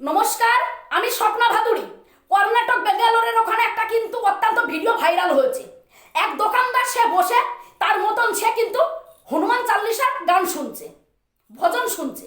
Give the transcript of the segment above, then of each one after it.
নমস্কার, আমি স্বপ্না ভাদুরি। কর্ণাটক বেঙ্গালোরের ওখানে একটা কিন্তু অত্যন্ত ভিডিও ভাইরাল হয়েছে। এক দোকানদার সে বসে, তার মতন সে কিন্তু হনুমান চাল্লিশার গান শুনছে ভজন শুনছে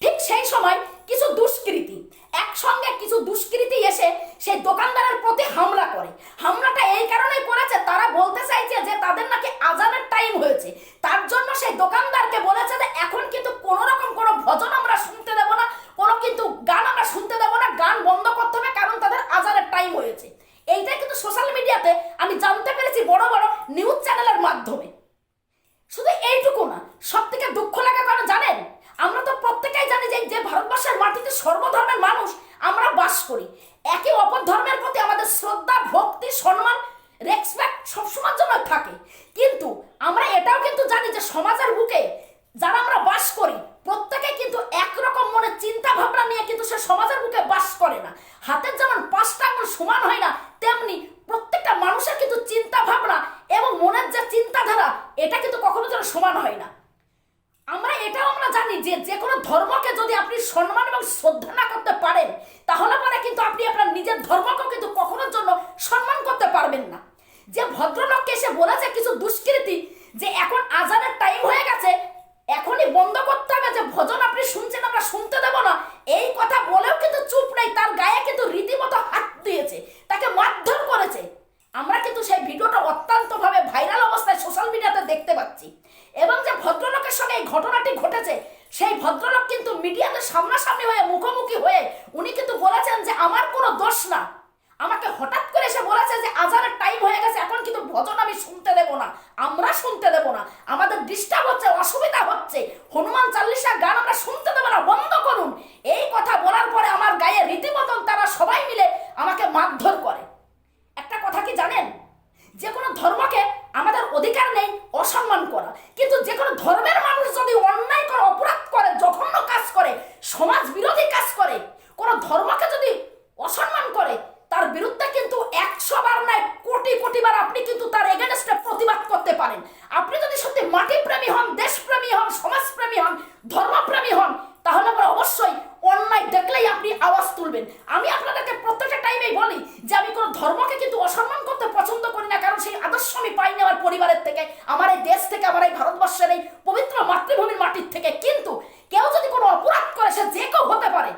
ঠিক সেই সময় কিছু দুষ্কৃতী একসঙ্গে কিছু দুষ্কৃতী এসে সেই দোকানদারের প্রতি হামলা করে হামলাটা এই কারণেই করেছে তারা বলতে চাইছে যে তাদের নাকি আজানের টাইম হয়েছে তার জন্য সেই দোকানদারকে বলেছে যে এখন কিন্তু কোনো রকম কোনো ভজন আমরা শুনতে দেবো না কোনো কিন্তু গান আমরা শুনতে দেবো না গান বন্ধ করতে হবে কারণ তাদের আজানের টাইম হয়েছে এইটাই কিন্তু সোশ্যাল মিডিয়াতে আমি জানতে পেরেছি বড় বড় নিউজ চ্যানেলের মাধ্যমে শুধু এইটুকু না সব থেকে দুঃখ লাগে কারণ জানেন আমরা তো প্রত্যেকেই জানি যে যে ভারতবর্ষের মাটিতে সর্বধর্মের মানুষ আমরা বাস করি একে অপর ধর্মের প্রতি আমাদের শ্রদ্ধা ভক্তি সম্মান রেসপেক্ট সবসময়ের জন্য থাকে। কিন্তু আমরা এটাও কিন্তু জানি যে সমাজের বুকে যারা আমরা বাস করি, প্রত্যেকে কিন্তু একরকম মনে চিন্তা ভাবনা নিয়ে কিন্তু সে সমাজের বুকে বাস করে না। হাতের যেমন পাঁচটা আঙুল সমান হয় না, তেমনি প্রত্যেকটা মানুষের কিন্তু চিন্তা ভাবনা এবং মনের যে চিন্তাধারা, এটা কিন্তু কখনো যেন সমান হয় না। আমরা এটাও আমরা জানি যে যে কোনো ধর্মকে যদি আপনি সম্মান এবং শ্রদ্ধা না করতে পারেন, তাহলে পরে কিন্তু আপনি আপনার নিজের ধর্মকেও কিন্তু কখনোর জন্য সম্মান করতে পারবেন না। যে ভদ্রলোককে এসে বলেছে কিছু দুষ্কৃতী যে এখন আজানের টাইম হয়ে গেছে এখনই বন্ধ করতে হবে যে ভজন আপনি শুনছেন আমরা শুনতে দেব না এই কথা বলেও কিন্তু চুপ নেই তার গায়ে কিন্তু রীতিমতো হাত দিয়েছে তাকে মারধর করেছে আমরা কিন্তু সেই ভিডিওটা অত্যন্তভাবে ভাইরাল অবস্থায় সোশ্যাল মিডিয়াতে দেখতে পাচ্ছি এবং যে ভদ্রলোকের সঙ্গে এই ঘটনাটি ঘটেছে সেই ভদ্রলোক কিন্তু মিডিয়াতে সামনাসামনি হয়ে মুখোমুখি হয়ে উনি কিন্তু বলেছেন যে আমার কোনো দোষ না আমাকে হঠাৎ করে এসে বলেছে যে আজানের টাইম হয়ে গেছে এখন কিন্তু ভজন আমি শুনতে দেব না আমরা শুনতে দেব না আমাদের ডিস্টার্ব হচ্ছে অসুবিধা হচ্ছে হনুমান চাল্লিশা গান আমরা শুনতে দেবো না বন্ধ করুন এই কথা বলার পরে আমার গায়ে রীতিমতন তারা সবাই মিলে আমাকে মারধর করে একটা কথা কি জানেন যে কোনো ধর্মকে আমাদের অধিকার নেই অসম্মান করা কিন্তু যে কোনো ধর্মের মানুষ যদি অন্যায় করে অপরাধ করে জঘন্য কাজ করে সমাজ বিরোধী কাজ করে কোনো ধর্মকে যদি অসম্মান করে তার বিরুদ্ধে কিন্তু একশো বার নয় কোটি কোটি বার আপনি কিন্তু তার এগেনস্টে প্রতিবাদ করতে পারেন আপনি যদি সত্যি মাটিপ্রেমী হন দেশপ্রেমী হন সমাজপ্রেমী হন ধর্মপ্রেমী হন, তাহলে আমরা অবশ্যই অন্যায় দেখলেই আপনি আওয়াজ তুলবেন। আমি আপনাদেরকে প্রত্যেকটা টাইমেই বলি যে আমি কোনো ধর্মকে কিন্তু অসম্মান করতে পছন্দ করি না, কারণ সেই আদর্শ আমি পাইনি আমার পরিবারের থেকে, আমার এই দেশ থেকে, আমার এই ভারতবর্ষের এই পবিত্র মাতৃভূমির মাটির থেকে। কিন্তু কেউ যদি কোনো অপরাধ করে, সে যে কেউ হতে পারে,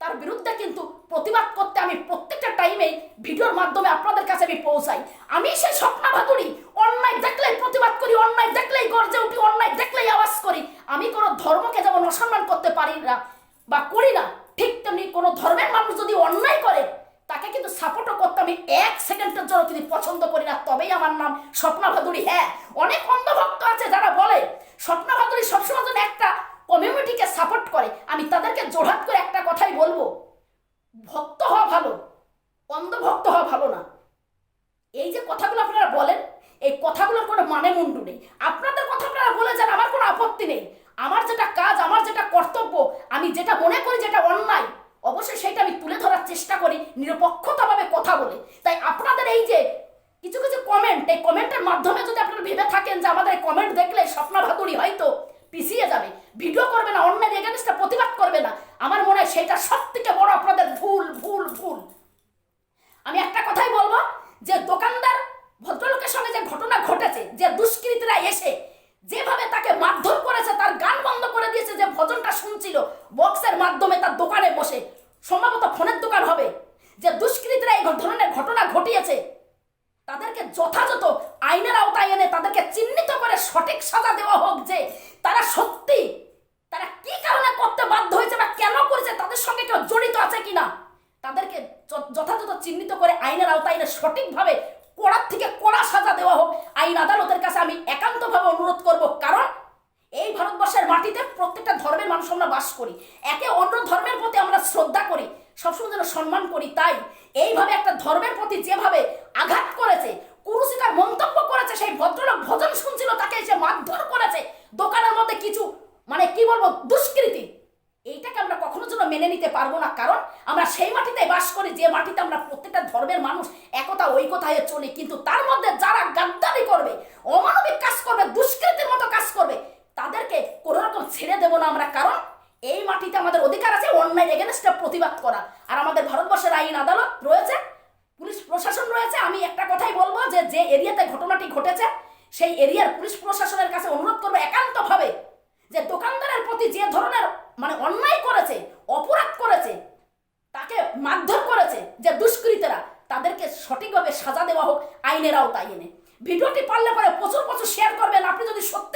তার বিরুদ্ধে কিন্তু প্রতিবাদ করতে আমি প্রত্যেকটা টাইমেই ভিডিওর মাধ্যমে আপনাদের কাছে আমি পৌঁছাই। আমি সেই স্বপ্না ভাতুরি অন্যায় দেখলেই প্রতিবাদ করি, অন্যায় দেখলেই গর্জে উঠি, অন্যায় দেখলেই আওয়াজ করি। আমি কোনো ধর্মকে যেমন অসম্মান করতে পারি না বা করি না, ঠিক তেমনি কোনো ধর্মের মানুষ যদি অন্যায় করে, তাকে কিন্তু সাপোর্টও করতে আমি এক সেকেন্ডের জন্য যদি পছন্দ করি না। তবেই আমার নাম স্বপ্না ভাদুরী হ্যাঁ অনেক অন্ধভক্ত আছে যারা বলে, স্বপ্না ভাদুরী সবসময় জন্য একটা কমিউনিটিকে সাপোর্ট করে। আমি তাদেরকে জোড়হাত করে একটা কথাই বলব, ভক্ত হওয়া ভালো, অন্ধভক্ত হওয়া ভালো না। এই যে কথাগুলো আপনারা বলেন, এই কথাগুলোর কোনো মানে মুন্ডু নেই। আপনাদের কথা আপনারা বলে যান, আমার কোনো আপত্তি নেই। আমার যেটা কাজ, আমার যেটা কর্তব্য, আমি যেটা মনে করি যেটা অন্যায়, অবশ্যই সেটা আমি তুলে ধরার চেষ্টা করি, নিরপেক্ষতাভাবে কথা বলে। তাই আপনাদের এই যে কিছু কিছু কমেন্ট এই কমেন্টের মাধ্যমে যদি আপনারা ভেবে থাকেন যে আমাদের কমেন্ট দেখলে স্বপ্না ভাতুরি হয়তো পিছিয়ে যাবে। ভিডিও করবে না, অন্যের এগেনস্টে প্রতিবাদ করবে না। আমার মনে হয় সেটা সব থেকে বড় আপনাদের ভুল ভুল ভুল। আমি একটা কথাই বলব, যে দোকানদার, ভদ্রলোকের সঙ্গে যে ঘটনা ঘটেছে, যে দুষ্কৃতীরা এসে যেভাবে তাকে মারধর করেছে তার গান বন্ধ করে দিয়েছে যে ভজনটা শুনছিল? বক্সের মাধ্যমে তার দোকানে বসে। সম্ভবত ফোনের দোকান হবে। যে দুষ্কৃতীরা এই ধরনের ঘটনা ঘটিয়েছে, তাদেরকে যথাযথ আইনের আওতায় এনে তাদেরকে চিহ্নিত করে সঠিক সাজা দেওয়া হোক যে তারা সত্যি, তারা কি কারণে করতে বাধ্য হয়েছে বা কেন করেছে, তাদের সঙ্গে কেউ জড়িত আছে কিনা, তাদেরকে যথাযথ চিহ্নিত করে আইনের আওতায় এনে সঠিকভাবে কড়ার থেকে কড়া সাজা দেওয়া হোক, আইন আদালতের কাছে আমি একান্তভাবে অনুরোধ করব। কারণ এই ভারতবর্ষের মাটিতে প্রত্যেকটা ধর্মের মানুষ আমরা বাস করি। একে অন্য ধর্মের প্রতি আমরা শ্রদ্ধা করি, সবসময় যেন সম্মান করি। তাই এইভাবে একটা ধর্মের প্রতি যেভাবে আঘাত করেছে, কুরুচিকার মন্তব্য করেছে, সেই ভদ্রলোক ভজন শুনছিল, তাকে এসে মারধর করেছে, দোকানের মধ্যে কিছু মানে কি বলব, দুষ্কৃতি। এইটাকে আমরা কখনো যেন মেনে নিতে পারব না, কারণ আমরা সেই মাটিতে বাস করি, যে মাটিতে আমরা প্রত্যেকটা ধর্মের মানুষ একতা, ঐকতায় চলি। কিন্তু তার মধ্যে যারা গাদ্দারি করবে, অমানবিক কাজ করবে, দুষ্কৃতির মতো কাজ করবে তাদেরকে কোনো রকম ছেড়ে দেবো না আমরা কারণ এই মাটিতে আমাদের অধিকার আছে অন্যায় অন্যায় এগেনস্টে প্রতিবাদ করা। আর আমাদের ভারতবর্ষের আইন আদালত রয়েছে, পুলিশ প্রশাসন রয়েছে। আমি একটা কথাই বলব যে যে এরিয়াতে ঘটনাটি ঘটেছে, সেই এরিয়ার পুলিশ প্রশাসনের কাছে অনুরোধ করব একান্তভাবে যে, দোকানদারের প্রতি যে ধরনের মানে অন্যায় করেছে, অপরাধ করেছে, তাকে মারধর করেছে যে দুষ্কৃতীরা, তাদেরকে সঠিকভাবে সাজা দেওয়া হোক, আইনের আওতায় এনে। ভিডিওটি পারলে পরে প্রচুর প্রচুর শেয়ার করবেন। আপনি যদি সত্যি